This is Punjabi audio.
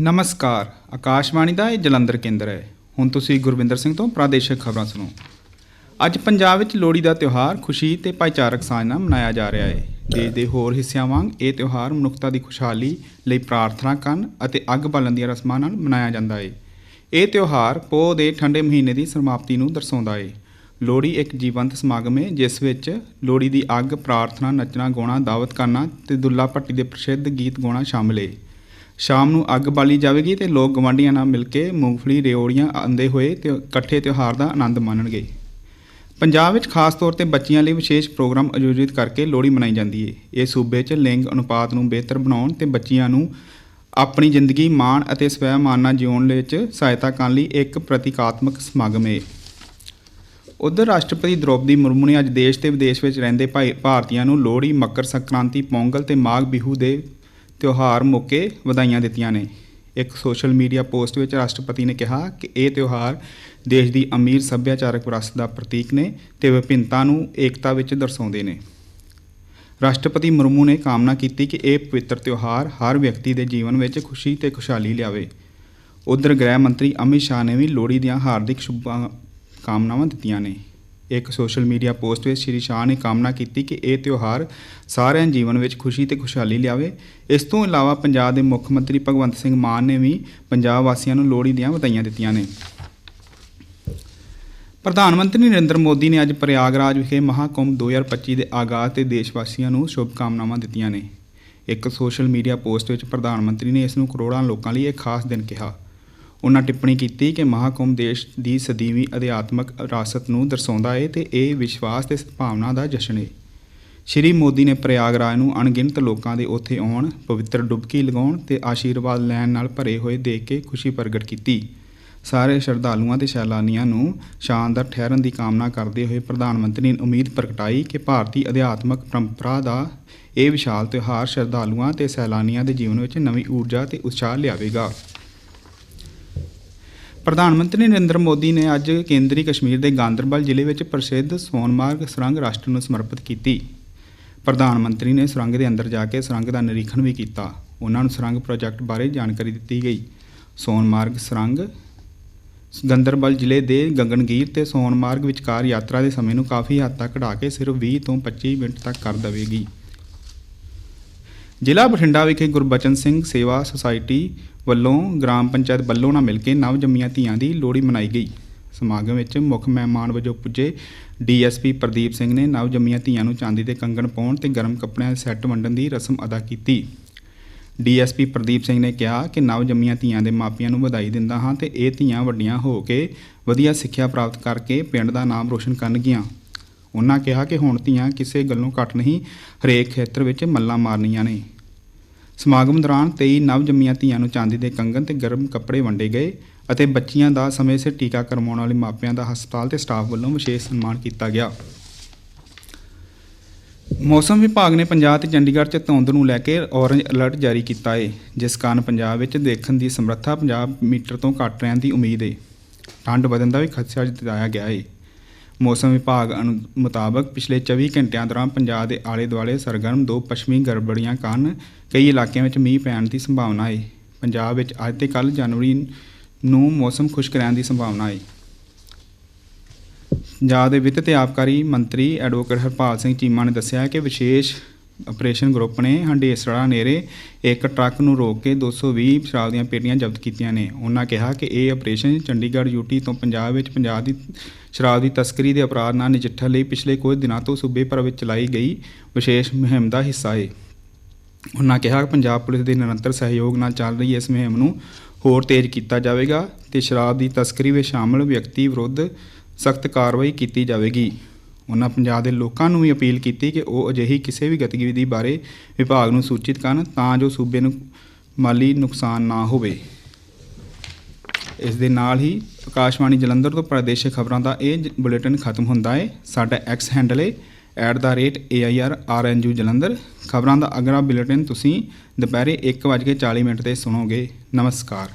ਨਮਸਕਾਰ। ਆਕਾਸ਼ਵਾਣੀ ਦਾ ਇਹ ਜਲੰਧਰ ਕੇਂਦਰ ਹੈ। ਹੁਣ ਤੁਸੀਂ ਗੁਰਵਿੰਦਰ ਸਿੰਘ ਤੋਂ ਪ੍ਰਾਦੇਸ਼ਿਕ ਖਬਰਾਂ ਸੁਣੋ। ਅੱਜ ਪੰਜਾਬ ਵਿੱਚ ਲੋਹੜੀ ਦਾ ਤਿਉਹਾਰ ਖੁਸ਼ੀ ਤੇ ਭਾਈਚਾਰਕ ਸਾਂਝ ਨਾਲ ਮਨਾਇਆ ਜਾ ਰਿਹਾ ਹੈ। ਦੇਸ਼ ਦੇ ਹੋਰ ਹਿੱਸਿਆਂ ਵਾਂਗ ਇਹ ਤਿਉਹਾਰ ਮਨੁੱਖਤਾ ਦੀ ਖੁਸ਼ਹਾਲੀ ਲਈ ਪ੍ਰਾਰਥਨਾ ਕਰਨ ਅਤੇ ਅੱਗ ਬਾਲਣ ਦੀਆਂ ਰਸਮਾਂ ਨਾਲ ਮਨਾਇਆ ਜਾਂਦਾ ਹੈ। ਇਹ ਤਿਉਹਾਰ ਪੋਹ ਦੇ ਠੰਡੇ ਮਹੀਨੇ ਦੀ ਸਮਾਪਤੀ ਨੂੰ ਦਰਸਾਉਂਦਾ ਹੈ। ਲੋਹੜੀ ਇੱਕ ਜੀਵੰਤ ਸਮਾਗਮ ਹੈ, ਜਿਸ ਵਿੱਚ ਲੋਹੜੀ ਦੀ ਅੱਗ, ਪ੍ਰਾਰਥਨਾ, ਨੱਚਣਾ, ਗਾਉਣਾ, ਦਾਵਤ ਕਰਨਾ ਤੇ ਦੁੱਲਾ ਭੱਟੀ ਦੇ ਪ੍ਰਸਿੱਧ ਗੀਤ ਗਾਉਣਾ ਸ਼ਾਮਲ ਹੈ। ਸ਼ਾਮ ਨੂੰ ਅੱਗ ਬਾਲੀ ਜਾਵੇਗੀ ਤੇ ਲੋਕ ਗਵਾਂਢੀਆਂ ਨਾਲ ਮਿਲ ਕੇ ਮੂੰਗਫਲੀ, ਰਿਓੜੀਆਂ ਆਂਦੇ ਹੋਏ ਤੇ ਇਕੱਠੇ ਤਿਉਹਾਰ ਦਾ ਆਨੰਦ ਮਾਣਨਗੇ। ਪੰਜਾਬ ਵਿੱਚ ਖਾਸ ਤੌਰ ਤੇ ਬੱਚੀਆਂ ਲਈ ਵਿਸ਼ੇਸ਼ ਪ੍ਰੋਗਰਾਮ ਆਯੋਜਿਤ ਕਰਕੇ ਲੋਹੜੀ ਮਨਾਈ ਜਾਂਦੀ ਹੈ ਇਹ ਸੂਬੇ 'ਚ ਲਿੰਗ ਅਨੁਪਾਤ ਨੂੰ ਬਿਹਤਰ ਬਣਾਉਣ ਤੇ ਬੱਚੀਆਂ ਨੂੰ ਆਪਣੀ ਜ਼ਿੰਦਗੀ ਮਾਣ ਅਤੇ ਸਵੈ ਮਾਣ ਨਾਲ ਜਿਉਣ ਵਿੱਚ ਸਹਾਇਤਾ ਕਰਨ ਲਈ ਇੱਕ ਪ੍ਰਤੀਕਾਤਮਕ ਸਮਾਗਮ ਹੈ ਉਧਰ ਰਾਸ਼ਟਰਪਤੀ ਦ੍ਰੋਪਦੀ ਮੁਰਮੂ ਨੇ ਅੱਜ ਦੇਸ਼ ਤੇ ਵਿਦੇਸ਼ ਵਿੱਚ ਰਹਿੰਦੇ ਭਾਈ ਭਾਰਤੀਆਂ ਨੂੰ ਲੋਹੜੀ, ਮਕਰ ਸੰਕ੍ਰਾਂਤੀ, ਪੋਂਗਲ ਤੇ ਮਾਘ ਬਿਹੂ ਦੇ ਤਿਉਹਾਰ ਮੌਕੇ ਵਧਾਈਆਂ ਦਿੱਤੀਆਂ ਨੇ। ਇੱਕ ਸੋਸ਼ਲ ਮੀਡੀਆ ਪੋਸਟ ਵਿੱਚ ਰਾਸ਼ਟਰਪਤੀ ਨੇ ਕਿਹਾ ਕਿ ਇਹ ਤਿਉਹਾਰ ਦੇਸ਼ ਦੀ ਅਮੀਰ ਸੱਭਿਆਚਾਰਕ ਵਿਰਾਸਤ ਦਾ ਪ੍ਰਤੀਕ ਨੇ ਤੇ ਵਿਭਿੰਨਤਾ ਨੂੰ ਏਕਤਾ ਵਿੱਚ ਦਰਸਾਉਂਦੇ ਨੇ। ਰਾਸ਼ਟਰਪਤੀ ਮੁਰਮੂ ਨੇ ਕਾਮਨਾ ਕੀਤੀ ਕਿ ਇਹ ਪਵਿੱਤਰ ਤਿਉਹਾਰ ਹਰ ਵਿਅਕਤੀ ਦੇ ਜੀਵਨ ਵਿੱਚ ਖੁਸ਼ੀ ਤੇ ਖੁਸ਼ਹਾਲੀ ਲਿਆਵੇ। ਉਧਰ ਗ੍ਰਹਿ ਮੰਤਰੀ ਅਮਿਤ ਸ਼ਾਹ ਨੇ ਵੀ ਲੋਹੜੀ ਦੀਆਂ ਹਾਰਦਿਕ ਸ਼ੁਭਾ ਕਾਮਨਾਵਾਂ ਦਿੱਤੀਆਂ ਨੇ। ਇੱਕ ਸੋਸ਼ਲ ਮੀਡੀਆ ਪੋਸਟ ਵਿੱਚ ਸ਼੍ਰੀ ਸ਼ਾਹ ਨੇ ਕਾਮਨਾ ਕੀਤੀ ਕਿ ਇਹ ਤਿਉਹਾਰ ਸਾਰਿਆਂ ਜੀਵਨ ਵਿੱਚ ਖੁਸ਼ੀ ਤੇ ਖੁਸ਼ਹਾਲੀ ਲਿਆਵੇ। ਇਸ ਤੋਂ ਇਲਾਵਾ ਪੰਜਾਬ ਦੇ ਮੁੱਖ ਮੰਤਰੀ ਭਗਵੰਤ ਸਿੰਘ ਮਾਨ ਨੇ ਵੀ ਪੰਜਾਬ ਵਾਸੀਆਂ ਨੂੰ ਲੋਹੜੀ ਦੀਆਂ ਵਧਾਈਆਂ ਦਿੱਤੀਆਂ ਨੇ। ਪ੍ਰਧਾਨ ਮੰਤਰੀ ਨਰਿੰਦਰ ਮੋਦੀ ਨੇ ਅੱਜ ਪ੍ਰਯਾਗਰਾਜ ਵਿਖੇ ਮਹਾਕੁੰਭ 2025 ਦੇ ਆਗਾਜ਼ ਤੇ ਦੇਸ਼ ਵਾਸੀਆਂ ਨੂੰ ਸ਼ੁਭ ਕਾਮਨਾਵਾਂ ਦਿੱਤੀਆਂ ਨੇ। ਇੱਕ ਸੋਸ਼ਲ ਮੀਡੀਆ ਪੋਸਟ ਵਿੱਚ ਪ੍ਰਧਾਨ ਮੰਤਰੀ ਨੇ ਇਸ ਨੂੰ ਕਰੋੜਾਂ ਲੋਕਾਂ ਲਈ ਇੱਕ ਖਾਸ ਦਿਨ ਕਿਹਾ। ਉਹਨਾਂ ਟਿੱਪਣੀ ਕੀਤੀ ਕਿ ਮਹਾਕੁੰਭ ਦੇਸ਼ ਦੀ ਸਦੀਵੀ ਅਧਿਆਤਮਕ ਵਿਰਾਸਤ ਨੂੰ ਦਰਸਾਉਂਦਾ ਹੈ ਤੇ ਇਹ ਵਿਸ਼ਵਾਸ ਤੇ ਸਦਭਾਵਨਾ ਦਾ ਜਸ਼ਨ ਹੈ ਸ਼੍ਰੀ ਮੋਦੀ ਨੇ ਪ੍ਰਯਾਗਰਾਜ ਨੂੰ ਅਣਗਿਣਤ ਲੋਕਾਂ ਦੇ ਉੱਥੇ ਆਉਣ, ਪਵਿੱਤਰ ਡੁਬਕੀ ਲਗਾਉਣ ਤੇ ਆਸ਼ੀਰਵਾਦ ਲੈਣ ਨਾਲ ਭਰੇ ਹੋਏ ਦੇਖ ਕੇ ਖੁਸ਼ੀ ਪ੍ਰਗਟ ਕੀਤੀ। ਸਾਰੇ ਸ਼ਰਧਾਲੂਆਂ ਤੇ ਸੈਲਾਨੀਆਂ ਨੂੰ ਸ਼ਾਨਦਾਰ ਠਹਿਰਨ ਦੀ ਕਾਮਨਾ ਕਰਦੇ ਹੋਏ ਪ੍ਰਧਾਨ ਮੰਤਰੀ ਨੇ ਉਮੀਦ ਪ੍ਰਗਟਾਈ ਕਿ ਭਾਰਤੀ ਅਧਿਆਤਮਕ ਪਰੰਪਰਾ ਦਾ ਇਹ ਵਿਸ਼ਾਲ ਤਿਉਹਾਰ ਸ਼ਰਧਾਲੂਆਂ ਤੇ ਸੈਲਾਨੀਆਂ ਦੇ ਜੀਵਨ ਵਿੱਚ ਨਵੀਂ ਊਰਜਾ ਤੇ ਉਤਸ਼ਾਹ ਲਿਆਵੇਗਾ। ਪ੍ਰਧਾਨ ਮੰਤਰੀ ਨਰਿੰਦਰ ਮੋਦੀ ਨੇ ਅੱਜ ਕੇਂਦਰੀ ਕਸ਼ਮੀਰ ਦੇ ਗਾਂਦਰਬਲ ਜ਼ਿਲ੍ਹੇ ਵਿੱਚ ਪ੍ਰਸਿੱਧ ਸੋਨਮਾਰਗ ਸੁਰੰਗ ਰਾਸ਼ਟਰ ਨੂੰ ਸਮਰਪਿਤ ਕੀਤੀ। ਪ੍ਰਧਾਨ ਮੰਤਰੀ ਨੇ ਸੁਰੰਗ ਦੇ ਅੰਦਰ ਜਾ ਕੇ ਸੁਰੰਗ ਦਾ ਨਿਰੀਖਣ ਵੀ ਕੀਤਾ। ਉਹਨਾਂ ਨੂੰ ਸੁਰੰਗ ਪ੍ਰੋਜੈਕਟ ਬਾਰੇ ਜਾਣਕਾਰੀ ਦਿੱਤੀ ਗਈ। ਸੋਨਮਾਰਗ ਸੁਰੰਗ ਗੰਦਰਬਲ ਜ਼ਿਲ੍ਹੇ ਦੇ ਗੰਗਨਗੀਰ ਤੇ ਸੋਨਮਾਰਗ ਵਿਚਕਾਰ ਯਾਤਰਾ ਦੇ ਸਮੇਂ ਨੂੰ ਕਾਫੀ ਹੱਦ ਤੱਕ ਘਟਾ ਕੇ ਸਿਰਫ 20 ਤੋਂ 25 ਮਿੰਟ ਤੱਕ ਕਰ ਦੇਵੇਗੀ। ਜ਼ਿਲ੍ਹਾ ਬਠਿੰਡਾ ਵਿਖੇ ਗੁਰਬਚਨ ਸਿੰਘ ਸੇਵਾ ਸੁਸਾਇਟੀ ਵੱਲੋਂ ਗ੍ਰਾਮ ਪੰਚਾਇਤ ਵੱਲੋਂ ਨਾਲ ਮਿਲ ਕੇ ਨਵ ਜੰਮੀਆਂ ਧੀਆਂ ਦੀ ਲੋਹੜੀ ਮਨਾਈ ਗਈ। ਸਮਾਗਮ ਵਿੱਚ ਮੁੱਖ ਮਹਿਮਾਨ ਵਜੋਂ ਪੁੱਜੇ ਡੀਐਸਪੀ ਪ੍ਰਦੀਪ ਸਿੰਘ ਨੇ ਨਵ ਜੰਮੀਆਂ ਧੀਆਂ ਨੂੰ ਚਾਂਦੀ ਦੇ ਕੰਗਣ ਪਾਉਣ ਤੇ ਗਰਮ ਕੱਪੜਿਆਂ ਦੇ ਸੈੱਟ ਵੰਡਣ ਦੀ ਰਸਮ ਅਦਾ ਕੀਤੀ। ਡੀਐਸਪੀ ਪ੍ਰਦੀਪ ਸਿੰਘ ਨੇ ਕਿਹਾ ਕਿ ਨਵ ਜੰਮੀਆਂ ਧੀਆਂ ਦੇ ਮਾਪਿਆਂ ਨੂੰ ਵਧਾਈ ਦਿੰਦਾ ਹਾਂ ਤੇ ਇਹ ਧੀਆਂ ਵੱਡੀਆਂ ਹੋ ਕੇ ਵਧੀਆ ਸਿੱਖਿਆ ਪ੍ਰਾਪਤ ਕਰਕੇ ਪਿੰਡ ਦਾ ਨਾਮ ਰੋਸ਼ਨ ਕਰਨਗੀਆਂ। ਉਹਨਾਂ ਕਿਹਾ ਕਿ ਹੁਣ ਧੀਆਂ ਕਿਸੇ ਗੱਲੋਂ ਘੱਟ ਨਹੀਂ, ਹਰੇਕ ਖੇਤਰ ਵਿੱਚ ਮੱਲਾਂ ਮਾਰਨੀਆਂ ਨੇ। ਸਮਾਗਮ ਦੌਰਾਨ 23 ਨਵ ਜੰਮੀਆਂ ਧੀਆਂ ਨੂੰ ਚਾਂਦੀ ਦੇ ਕੰਗਣ ਤੇ ਗਰਮ ਕੱਪੜੇ ਵੰਡੇ ਗਏ ਅਤੇ ਬੱਚੀਆਂ ਦਾ ਸਮੇਂ ਸਿਰ ਟੀਕਾ ਕਰਵਾਉਣ ਵਾਲੇ ਮਾਪਿਆਂ ਦਾ ਹਸਪਤਾਲ ਤੇ ਸਟਾਫ ਵੱਲੋਂ ਵਿਸ਼ੇਸ਼ ਸਨਮਾਨ ਕੀਤਾ ਗਿਆ। ਮੌਸਮ ਵਿਭਾਗ ਨੇ ਪੰਜਾਬ ਤੇ ਚੰਡੀਗੜ੍ਹ 'ਚ ਧੁੰਦ ਨੂੰ ਲੈ ਕੇ ਔਰੰਜ ਅਲਰਟ ਜਾਰੀ ਕੀਤਾ ਹੈ ਜਿਸ ਕਾਰਨ ਪੰਜਾਬ ਵਿੱਚ ਦੇਖਣ ਦੀ ਸਮਰੱਥਾ 50 ਮੀਟਰ ਤੋਂ ਘੱਟ ਰਹਿਣ ਦੀ ਉਮੀਦ ਹੈ ਠੰਡ ਵਧਣ ਦਾ ਵੀ ਖਦਸ਼ਾ ਜਤਾਇਆ ਗਿਆ ਹੈ ਮੌਸਮ ਵਿਭਾਗ ਅਨੁ- ਮੁਤਾਬਕ ਪਿਛਲੇ 24 ਘੰਟਿਆਂ ਦੌਰਾਨ ਪੰਜਾਬ ਦੇ ਆਲੇ-ਦੁਆਲੇ, ਸਰਗਰਮ ਦੋ ਪੱਛਮੀ ਗੜਬੜੀਆਂ ਕਾਰਨ ਕਈ ਇਲਾਕਿਆਂ ਵਿੱਚ ਮੀਂਹ ਪੈਣ ਦੀ ਸੰਭਾਵਨਾ ਹੈ। ਪੰਜਾਬ ਵਿੱਚ ਅੱਜ ਤੇ ਕੱਲ੍ਹ ਜਨਵਰੀ ਨੂੰ ਮੌਸਮ ਖੁਸ਼ਕ ਰਹਿਣ ਦੀ ਸੰਭਾਵਨਾ ਹੈ। ਪੰਜਾਬ ਦੇ ਵਿੱਤ ਤੇ ਆਬਕਾਰੀ ਮੰਤਰੀ ਐਡਵੋਕੇਟ ਹਰਪਾਲ ਸਿੰਘ ਚੀਮਾ ਨੇ ਦੱਸਿਆ ਕਿ ਵਿਸ਼ੇਸ਼ ਆਪਰੇਸ਼ਨ ਗਰੁੱਪ ਨੇ ਹੰਡੇਸੜਾ ਨੇੜੇ ਇੱਕ ਟਰੱਕ ਨੂੰ ਰੋਕ ਕੇ 220 ਸ਼ਰਾਬ ਦੀਆਂ ਪੇਟੀਆਂ ਜ਼ਬਤ ਕੀਤੀਆਂ ਨੇ। ਉਹਨਾਂ ਕਿਹਾ ਕਿ ਇਹ ਆਪਰੇਸ਼ਨ ਚੰਡੀਗੜ੍ਹ ਯੂਟੀ ਤੋਂ ਪੰਜਾਬ ਵਿੱਚ ਪੰਜਾਬ ਦੀ ਸ਼ਰਾਬ ਦੀ ਤਸਕਰੀ ਦੇ ਅਪਰਾਧ ਨਾਲ ਨਜਿੱਠਣ ਲਈ ਪਿਛਲੇ ਕੁਝ ਦਿਨਾਂ ਤੋਂ ਸੂਬੇ ਭਰ ਵਿੱਚ ਚਲਾਈ ਗਈ ਵਿਸ਼ੇਸ਼ ਮੁਹਿੰਮ ਦਾ ਹਿੱਸਾ ਹੈ ਉਹਨਾਂ ਕਿਹਾ ਕਿ ਪੰਜਾਬ ਪੁਲਿਸ ਦੇ ਨਿਰੰਤਰ ਸਹਿਯੋਗ ਨਾਲ ਚੱਲ ਰਹੀ ਇਸ ਮੁਹਿੰਮ ਨੂੰ ਹੋਰ ਤੇਜ਼ ਕੀਤਾ ਜਾਵੇਗਾ ਤੇ ਸ਼ਰਾਬ ਦੀ ਤਸਕਰੀ ਵਿੱਚ ਸ਼ਾਮਲ ਵਿਅਕਤੀ ਵਿਰੁੱਧ ਸਖਤ ਕਾਰਵਾਈ ਕੀਤੀ ਜਾਵੇਗੀ। ਉਹਨਾਂ ਪੰਜਾਬ ਦੇ ਲੋਕਾਂ ਨੂੰ ਵੀ ਅਪੀਲ ਕੀਤੀ ਕਿ ਉਹ ਅਜਿਹੀ ਕਿਸੇ ਵੀ ਗਤੀਵਿਧੀ ਬਾਰੇ ਵਿਭਾਗ ਨੂੰ ਸੂਚਿਤ ਕਰਨ ਤਾਂ ਜੋ ਸੂਬੇ ਨੂੰ ਮਾਲੀ ਨੁਕਸਾਨ ਨਾ ਹੋਵੇ। ਇਸ ਦੇ ਨਾਲ ਹੀ ਆਕਾਸ਼ਵਾਣੀ ਜਲੰਧਰ ਤੋਂ ਪ੍ਰਾਦੇਸ਼ਿਕ ਖਬਰਾਂ ਦਾ ਇਹ ਬੁਲੇਟਿਨ ਖਤਮ ਹੁੰਦਾ ਹੈ। ਸਾਡਾ ਐਕਸ ਹੈਂਡਲ ਹੈ @airrnju ਜਲੰਧਰ। ਖਬਰਾਂ ਦਾ ਅਗਲਾ ਬੁਲੇਟਿਨ ਤੁਸੀਂ ਦੁਪਹਿਰੇ 1:40 ਮਿੰਟ ਤੇ ਸੁਣੋਗੇ। ਨਮਸਕਾਰ।